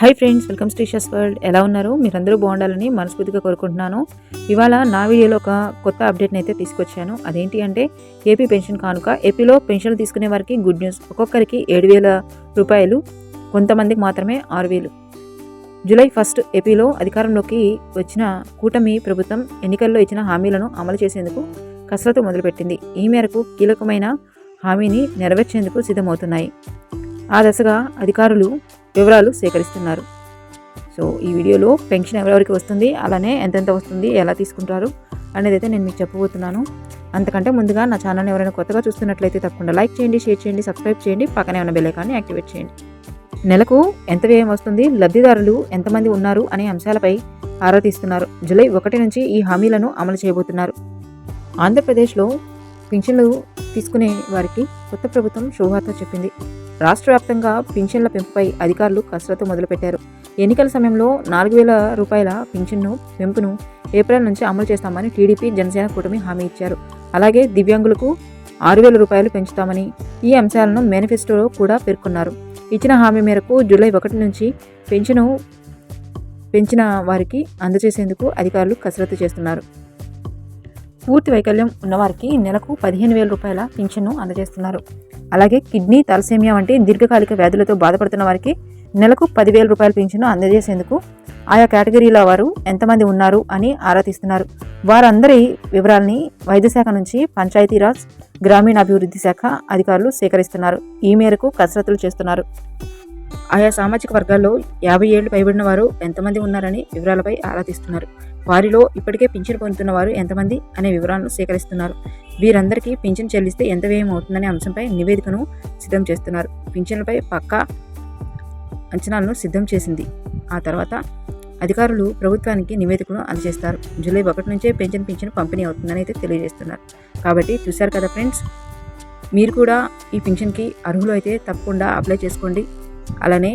Hi friends welcome status world ఎలా ఉన్నారు? మీరందరూ బాగుండాలని మనస్ఫూర్తిగా కోరుకుంటున్నాను. ఇవాళ నా వీడియోలో ఒక కొత్త అప్డేట్ని అయితే తీసుకొచ్చాను. అదేంటి అంటే ఏపీ పెన్షన్ కానుక ఏపీలో పెన్షన్ తీసుకునే వారికి గుడ్ న్యూస్ ఒక్కొక్కరికి ఏడు వేల రూపాయలు కొంతమందికి మాత్రమే ఆరు వేలు. జూలై ఫస్ట్ ఏపీలో అధికారంలోకి వచ్చిన కూటమి ప్రభుత్వం ఎన్నికల్లో ఇచ్చిన హామీలను అమలు చేసేందుకు కసరత్తు మొదలుపెట్టింది. ఈ మేరకు కీలకమైన హామీని నెరవేర్చేందుకు సిద్ధమవుతున్నాయి. ఆ దశగా అధికారులు వివరాలు సేకరిస్తున్నారు. సో ఈ వీడియోలో పెన్షన్ ఎవరెవరికి వస్తుంది అలానే ఎంతెంత వస్తుంది ఎలా తీసుకుంటారు అనేది అయితే నేను మీకు చెప్పబోతున్నాను. అంతకంటే ముందుగా నా ఛానల్ని ఎవరైనా కొత్తగా చూస్తున్నట్లయితే తప్పకుండా లైక్ చేయండి షేర్ చేయండి సబ్స్క్రైబ్ చేయండి పక్కనే ఉన్న బెలేకాన్ని యాక్టివేట్ చేయండి. నెలకు ఎంత వ్యయం వస్తుంది లబ్ధిదారులు ఎంతమంది ఉన్నారు అనే అంశాలపై ఆరా తీస్తున్నారు. జూలై ఒకటి నుంచి ఈ హామీలను అమలు చేయబోతున్నారు. ఆంధ్రప్రదేశ్లో పింఛన్లు తీసుకునే వారికి కొత్త ప్రభుత్వం శుభవార్త చెప్పింది. రాష్ట్ర వ్యాప్తంగా పింఛన్ల పెంపుపై అధికారులు కసరత్తు మొదలుపెట్టారు. ఎన్నికల సమయంలో నాలుగు వేల రూపాయల పింఛన్ను పెంపును ఏప్రిల్ నుంచి అమలు చేస్తామని టీడీపీ జనసేన కూటమి హామీ ఇచ్చారు. అలాగే దివ్యాంగులకు ఆరు వేల రూపాయలు పెంచుతామని ఈ అంశాలను మేనిఫెస్టోలో కూడా పేర్కొన్నారు. ఇచ్చిన హామీ మేరకు జూలై ఒకటి నుంచి పెన్షను పెంచిన వారికి అందజేసేందుకు అధికారులు కసరత్తు చేస్తున్నారు. పూర్తి వైకల్యం ఉన్నవారికి నెలకు పదిహేను వేల రూపాయల పింఛన్ను అందజేస్తున్నారు. అలాగే కిడ్నీ తలసేమియా వంటి దీర్ఘకాలిక వ్యాధులతో బాధపడుతున్న వారికి నెలకు పదివేల రూపాయల పింఛను అందజేసేందుకు ఆయా కేటగిరీల వారు ఎంతమంది ఉన్నారు అని ఆరా తీస్తున్నారు. వారందరి వివరాల్ని వైద్య శాఖ నుంచి పంచాయతీరాజ్ గ్రామీణాభివృద్ధి శాఖ అధికారులు సేకరిస్తున్నారు. ఈ మేరకు కసరత్తులు చేస్తున్నారు. ఆయా సామాజిక వర్గాల్లో యాభై ఏళ్ళు పైబడిన వారు ఎంతమంది ఉన్నారని వివరాలపై ఆరా తీస్తున్నారు. వారిలో ఇప్పటికే పింఛను పొందుతున్న వారు ఎంతమంది అనే వివరాలను సేకరిస్తున్నారు. వీరందరికీ పింఛన్ చెల్లిస్తే ఎంత వ్యయం అవుతుందనే అంశంపై నివేదికను సిద్ధం చేస్తున్నారు. పింఛన్లపై పక్కా అంచనాలను సిద్ధం చేసింది. ఆ తర్వాత అధికారులు ప్రభుత్వానికి నివేదికను అందజేస్తారు. జూలై ఒకటి నుంచే పెన్షన్ పింఛన్ పంపిణీ అవుతుందని అయితే తెలియజేస్తున్నారు. కాబట్టి చూశారు కదా ఫ్రెండ్స్ మీరు కూడా ఈ పింఛన్కి అర్హులు అయితే తప్పకుండా అప్లై చేసుకోండి. అలానే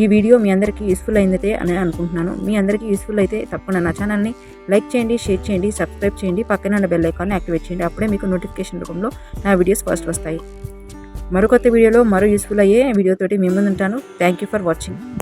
ఈ వీడియో మీ అందరికీ యూస్ఫుల్ అయిందైతే అని అనుకుంటున్నాను. మీ అందరికీ యూస్ఫుల్ అయితే తప్పకుండా నా ఛానల్ని లైక్ చేయండి షేర్ చేయండి సబ్స్క్రైబ్ చేయండి పక్కన ఉన్న బెల్ ఐకాన్ని యాక్టివేట్ చేయండి. అప్పుడే మీకు నోటిఫికేషన్ రూపంలో నా వీడియోస్ ఫస్ట్ వస్తాయి. మరో కొత్త వీడియోలో మరో యూస్ఫుల్ అయ్యే వీడియోతోటి మీ ముందు ఉంటాను థ్యాంక్ యూ ఫర్ వాచింగ్